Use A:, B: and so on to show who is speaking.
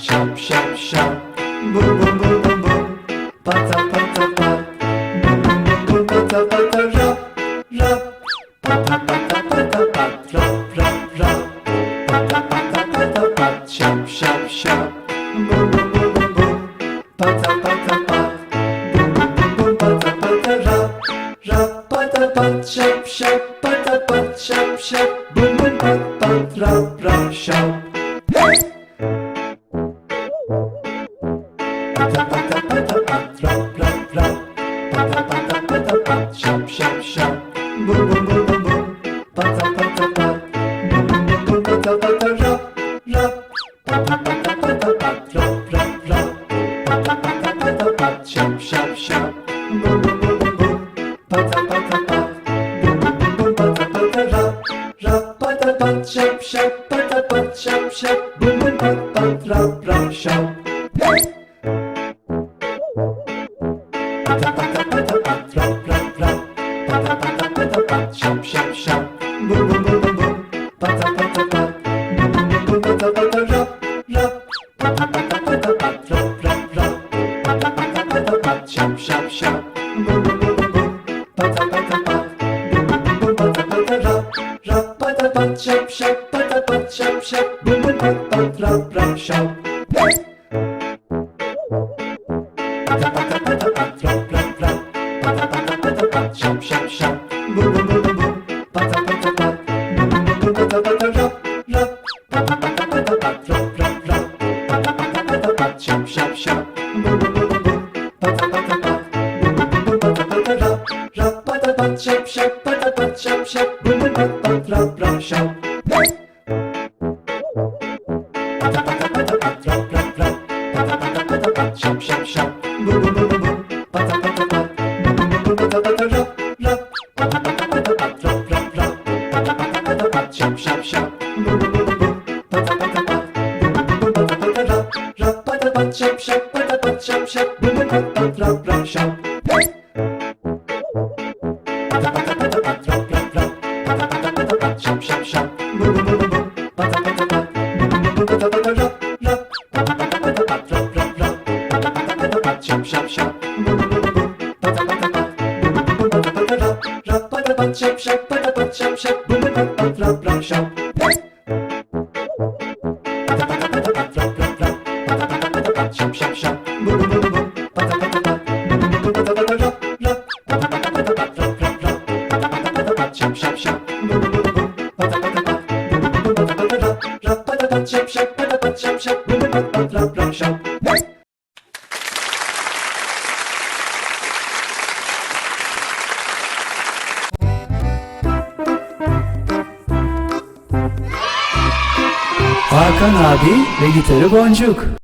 A: siap siap siap. Bum bum bum bum bum. Pata pata pat. Bum bum bum bum pata pata rap rap. Pata pata pata pat, rap rap rap. Pata pata pata pat, siap siap siap. Bum bum bum bum bum. Pata pata pat. Bum bum bum bum pata pata rap rap. Pata pat, siap siap. Bum bum pat pat rap rap siap. Hey! Pata pata pata pat, rap rap rap. Pata pata. Bum bum bum bum bum. Pata pata pat. Bum bum bum bum pata pata rap rap. Rap rap rap. Pata pata pata pat. Bum bum bum bum bum. Siap siap. Pata pat siap siap. Pat pat siap. Pata pata pata pat. Pata pata pata pat, siap siap siap. Bum bum. Pata pata pat. Pata pata rap rap. Pata pata pata pat, rap rap rap. Pata pata pata pat, siap siap siap. Bum bum bum bum. Pata pata pat. Pat siap siap. Pata pat siap siap. Bum bum pat pat rap rap siap. Pata pata pata pat, rap rap rap. Pata pata pata pat, siap siap siap. Bum bum bum bum. Pata pata pat. Bum bum bum pata pata rap rap. Pata pata Bum bum pat pat rap rap siap. Hey! Pata pata pata pat, siap siap siap. Bum bum bum bum bum. Pata pata pat. Bum bum bum bum pata pata rap rap. Pata pata pata pat, rap pat, siap siap siap. Bum bum. Pata pata pat. Bum bum bum pata pata rap rap. Pata pat siap siap. Pata pat siap siap. Bum bum pat pat rap rap siap. Pat siap siap. Pata pat siap siap. Bum bum pat rap rap siap. Siap siap siap. Bum bum bum bum bum. Pata pat siap siap. Bum bum pat pat rap rap siap. Hey!
B: Hakan abi ve gitarı Boncuk.